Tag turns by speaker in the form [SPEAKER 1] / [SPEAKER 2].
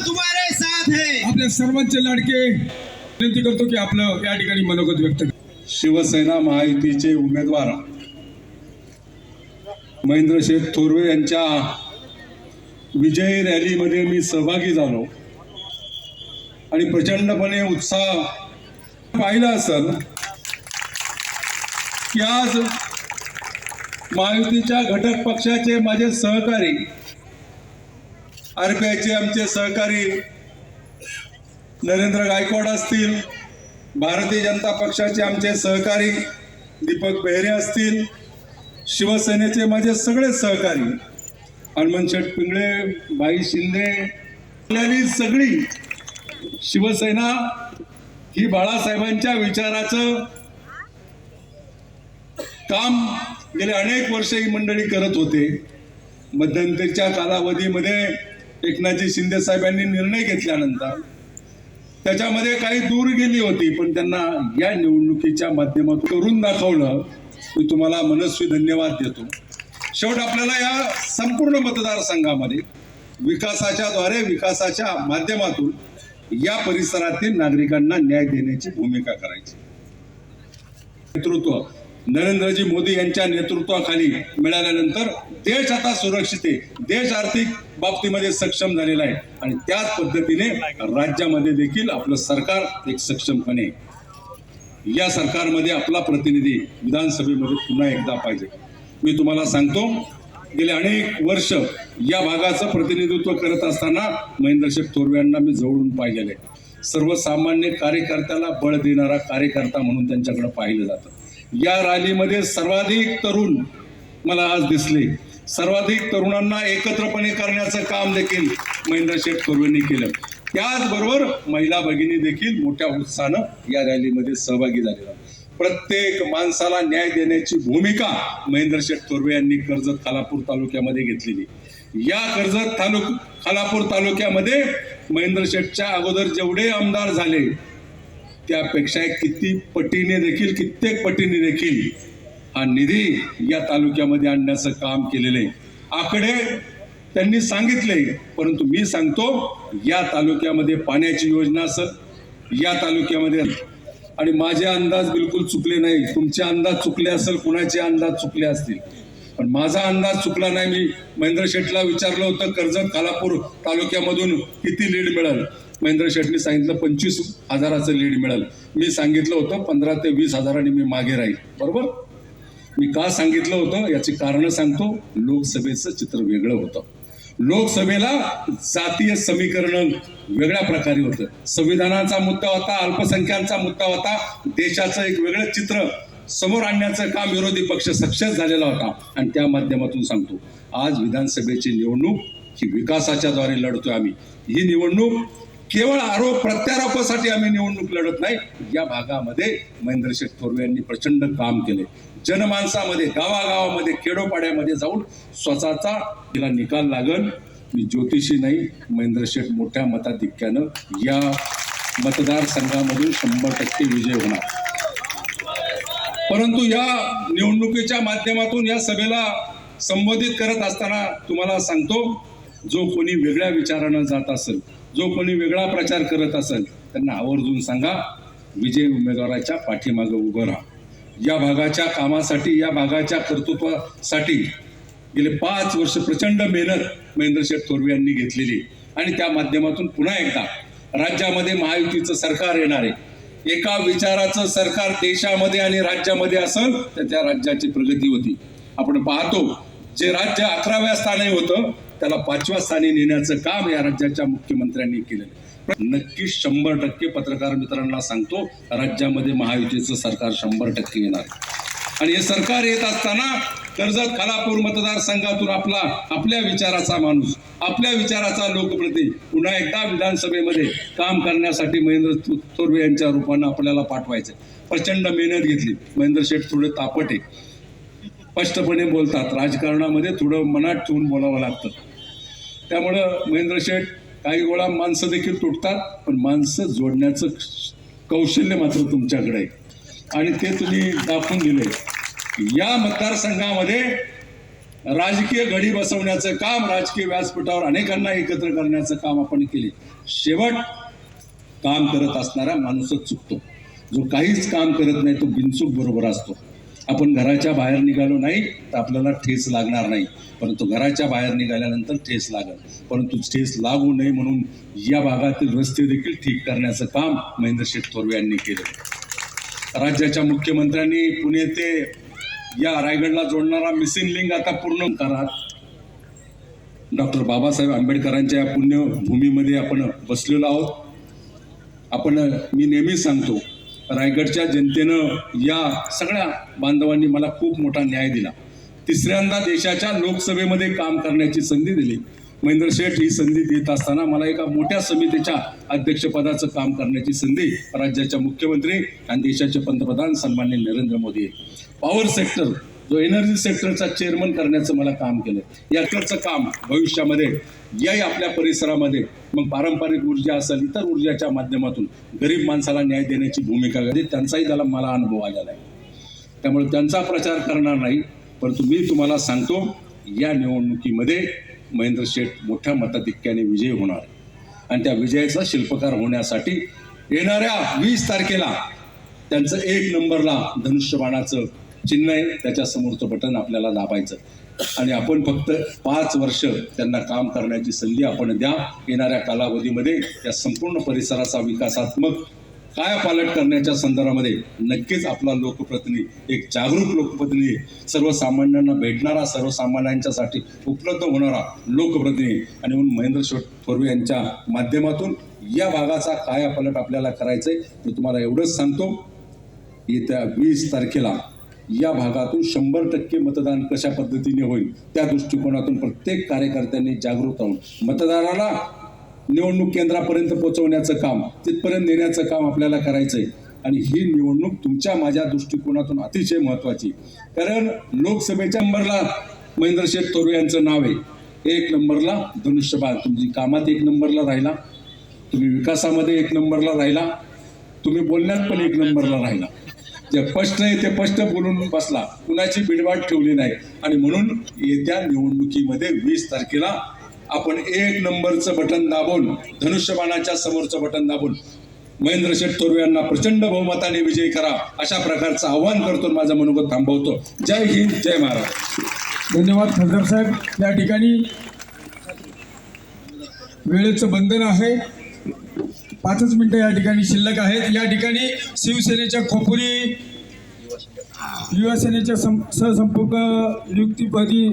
[SPEAKER 1] हम तुम्हारे साथ हैं
[SPEAKER 2] आपल्या सर्वांचे लाडके विनंती करतो की आपलं या ठिकाणी मनोगत व्यक्त करा.
[SPEAKER 3] शिवसेना महायुतीचे उमेदवार महेंद्रशेठ थोरवे यांच्या विजयी रॅलीमध्ये मी सहभागी झालो आणि प्रचंडपणे उत्साह पाहिला असेल की आज महायुतीच्या घटक पक्षाचे माझे सहकारी आर आयचे आमचे सहकारी नरेंद्र गायकवाड असतील भारतीय जनता पक्षाचे आमचे सहकारी दीपक बेहरे असतील शिवसेनेचे माझे सगळे सहकारी हनुमंत शेठ पिंगळे भाई शिंदे आपल्याली सगळी शिवसेना ही बाळासाहेबांच्या विचाराचं काम गेले अनेक वर्ष ही मंडळी करत होते. मध्यंतरीच्या कालावधीमध्ये एकनाथजी शिंदे साहेबांनी निर्णय घेतल्यानंतर त्याच्यामध्ये काही दूर गेली होती पण त्यांना या निवडणुकीच्या माध्यमातून करून दाखवलं. मी तुम्हाला मनस्वी धन्यवाद देतो. शेवट आपल्याला या संपूर्ण मतदारसंघामध्ये विकासाच्या द्वारे विकासाच्या माध्यमातून या परिसरातील नागरिकांना न्याय देण्याची भूमिका करायची. नेतृत्व. नरेंद्रजी मोदी यांच्या नेतृत्वाखाली मिळाल्यानंतर देश आता सुरक्षित आहे. देश आर्थिक बाबतीमध्ये सक्षम झालेला आहे. आणि त्याच पद्धतीने राज्यामध्ये देखील आपलं सरकार एक सक्षमपणे या सरकारमध्ये आपला प्रतिनिधी विधानसभेमध्ये पुन्हा एकदा पाहिजे. मी तुम्हाला सांगतो गेले अनेक वर्ष या भागाचं प्रतिनिधित्व करत असताना महेंद्रशेख थोरवे यांना मी जवळून पाहिलेलं आहे. सर्वसामान्य कार्यकर्त्याला बळ देणारा कार्यकर्ता म्हणून त्यांच्याकडे पाहिलं जातं. या रॅलीमध्ये सर्वाधिक तरुण मला आज दिसले. सर्वाधिक तरुणांना एकत्रपणे करण्याचं काम देखील महेंद्र शेठ थोरवेंनी केलं. त्याचबरोबर महिला भगिनी देखील मोठ्या उत्साहानं या रॅलीमध्ये सहभागी झालेला प्रत्येक माणसाला न्याय देण्याची भूमिका महेंद्र शेठ थोरवे यांनी कर्जत खालापूर तालुक्यामध्ये घेतलेली. या कर्जत तालुक खालापूर तालुक्यामध्ये महेंद्र शेठच्या अगोदर जेवढे आमदार झाले त्यापेक्षा किती पटीने देखील कित्येक पटीने देखील हा निधी या तालुक्यामध्ये आणण्याचं काम केलेलं आहे आकडे त्यांनी सांगितले परंतु मी सांगतो या तालुक्यामध्ये पाण्याची योजना असेल या तालुक्यामध्ये आणि माझे अंदाज बिलकुल चुकले नाही. तुमचे अंदाज चुकले असेल कुणाचे अंदाज चुकले असतील? पण माझा अंदाज चुकला नाही. मी महेंद्र शेठला विचारलं होतं कर्जत खालापूर तालुक्यामधून किती लीड मिळेल? महेंद्र शेटने सांगितलं पंचवीस हजाराचं लीड मिळेल. मी सांगितलं होतं पंधरा ते वीस हजारांनी मी मागे राहील बरोबर? मी का सांगितलं होतं? याची कारणं सांगतो. लोकसभेचं चित्र वेगळं होतं. लोकसभेला जातीय समीकरण वेगळ्या प्रकारे होतं. संविधानाचा मुद्दा होता अल्पसंख्याचा मुद्दा होता. देशाचं एक वेगळं चित्र समोर आणण्याचं काम विरोधी पक्ष सक्सेस झालेला होता. आणि त्या माध्यमातून सांगतो आज विधानसभेची निवडणूक ही विकासाच्या द्वारे लढतोय आम्ही. ही निवडणूक केवळ आरोप प्रत्यारोपासाठी आम्ही निवडणूक लढत नाही या भागामध्ये महेंद्र शेठ थोरवे यांनी प्रचंड काम केले. जनमानसामध्ये गावागावामध्ये खेडोपाड्यामध्ये जाऊन स्वतःचा तिला निकाल लागल. मी ज्योतिषी नाही महेंद्र शेठ मोठ्या मताधिक्यानं या मतदारसंघामधून शंभर टक्के विजय होणार. परंतु या निवडणुकीच्या माध्यमातून या सभेला संबोधित करत असताना तुम्हाला सांगतो जो कोणी वेगळ्या विचारानं जात असेल जो कोणी वेगळा प्रचार करत असेल त्यांना आवर्जून सांगा विजय उमेदवाराच्या पाठीमागं उभं राहा. या भागाच्या कामासाठी या भागाच्या कर्तृत्वासाठी गेले पाच वर्ष प्रचंड मेहनत महेंद्र शेठ थोरवे यांनी घेतलेली आणि त्या माध्यमातून पुन्हा एकदा राज्यामध्ये महायुतीचं सरकार येणार आहे. एका विचाराचं सरकार देशामध्ये आणि राज्यामध्ये असेल तर त्या राज्याची प्रगती होती. आपण पाहतो जे राज्य अकराव्या स्थानी होतं त्याला पाचव्या स्थानी नेण्याचं काम या राज्याच्या मुख्यमंत्र्यांनी केलं नक्की शंभर टक्के पत्रकार मित्रांना सांगतो राज्यामध्ये महायुतीचं सरकार शंभर टक्के येणार. आणि हे सरकार येत असताना कर्जत खालापूर मतदारसंघातून आपला आपल्या विचाराचा माणूस आपल्या विचाराचा लोकप्रती पुन्हा एकदा विधानसभेमध्ये काम करण्यासाठी महेंद्र थोरवे यांच्या रूपानं आपल्याला पाठवायचं प्रचंड मेहनत घेतली. महेंद्र शेठ थोडे तापट आहे. स्पष्टपणे बोलतात. राजकारणामध्ये थोडं मनात ठेवून बोलावं लागतं. त्यामुळं महेंद्र शेठ काही वेळा माणसं देखील तुटतात पण माणसं जोडण्याचं कौशल्य मात्र तुमच्याकडे आहे. आणि ते तुम्ही दाखवून दिले या मतदारसंघामध्ये राजकीय घडी बसवण्याचं काम राजकीय व्यासपीठावर अनेकांना एकत्र करण्याचं काम आपण केले. शेवट काम करत असणारा माणूसच चुकतो. जो काहीच काम करत नाही तो बिनचूक बरोबर असतो. आपण घराच्या बाहेर निघालो नाही तर आपल्याला ठेस लागणार नाही. परंतु घराच्या बाहेर निघाल्यानंतर ठेस लागल. परंतु ठेस लागू नये म्हणून या भागातील रस्ते देखील ठीक करण्याचं काम महेंद्र शेठ थोरवे यांनी केलं. राज्याच्या मुख्यमंत्र्यांनी पुणे ते या रायगडला जोडणारा मिसिंग लिंक आता पूर्ण करात डॉक्टर बाबासाहेब आंबेडकरांच्या या पुण्यभूमीमध्ये आपण बसलेलो आहोत. आपण मी नेहमीच सांगतो रायगडच्या जनतेनं या सगळ्या बांधवांनी मला खूप मोठा न्याय दिला. तिसऱ्यांदा देशाच्या लोकसभेमध्ये काम करण्याची संधी दिली. महेंद्र शेठ ही संधी देत असताना मला एका मोठ्या समितीच्या अध्यक्षपदाचं काम करण्याची संधी राज्याच्या मुख्यमंत्री आणि देशाचे पंतप्रधान सन्मान्य नरेंद्र मोदी पॉवर सेक्टर जो एनर्जी सेक्टरचा चेअरमन करण्याचं मला काम केलं याकडचं काम भविष्यामध्ये याही आपल्या परिसरामध्ये मग पारंपरिक ऊर्जा असेल इतर ऊर्जाच्या माध्यमातून गरीब माणसाला न्याय देण्याची भूमिका कधी त्यांचाही त्याला मला अनुभव आलेला आहे. त्यामुळे त्यांचा प्रचार करणार नाही परंतु मी तुम्हाला सांगतो या निवडणुकीमध्ये महेंद्र शेठ मोठ्या मताधिक्याने विजयी होणार आणि त्या विजयाचा शिल्पकार होण्यासाठी येणाऱ्या वीस तारखेला त्यांचं एक नंबरला धनुष्यबाणाचं चिन्ह आहे त्याच्या समोरचं बटन आपल्याला दाबायचं. आणि आपण फक्त पाच वर्ष त्यांना काम करण्याची संधी आपण द्या येणाऱ्या कालावधीमध्ये या संपूर्ण परिसराचा विकासात्मक कायापालट करण्याच्या संदर्भामध्ये नक्कीच आपला लोकप्रतिनिधी एक जागरूक लोकप्रतिनिधी सर्वसामान्यांना भेटणारा सर्वसामान्यांच्यासाठी उपलब्ध होणारा लोकप्रतिनिधी. आणि म्हणून महेंद्र शेठ थोरवे यांच्या माध्यमातून या भागाचा कायापालट आपल्याला करायचंय. मी तुम्हाला एवढंच सांगतो येत्या वीस तारखेला या भागातून शंभर टक्के मतदान कशा पद्धतीने होईल त्या दृष्टिकोनातून प्रत्येक कार्यकर्त्यांनी जागृत राहून मतदाराला निवडणूक केंद्रापर्यंत पोहोचवण्याचं काम तिथपर्यंत नेण्याचं काम आपल्याला करायचंय. आणि ही निवडणूक तुमच्या माझ्या दृष्टिकोनातून अतिशय महत्वाची कारण लोकसभेच्या नंबरला महेंद्र शेठ थोरवे यांचं नाव आहे. एक नंबरला धनुष्यबाण. तुमची कामात एक नंबरला राहिला तुम्ही विकासामध्ये एक नंबरला राहिला तुम्ही बोलण्यात पण एक नंबरला राहिला. जे स्पष्ट आहे ते स्पष्ट बोलून बसला. कुणाची बिडवाट ठेवली नाही. आणि म्हणून येत्या निवडणुकीमध्ये वीस तारखेला आपण एक नंबरचं बटन दाबून धनुष्यबाणाच्या समोरचं बटन दाबून महेंद्र शेठ थोरवे यांना प्रचंड बहुमताने विजय करा अशा प्रकारचं आव्हान करतो माझं मनोगत थांबवतो. जय हिंद जय महाराज
[SPEAKER 2] धन्यवाद खासदार साहेब. या ठिकाणी वेळेचं बंधन आहे. पाचच मिनिटं या ठिकाणी शिल्लक आहेत. या ठिकाणी शिवसेनेच्या खोपुरी युवासेनेच्या सं सहसंपर्क नियुक्तीपदी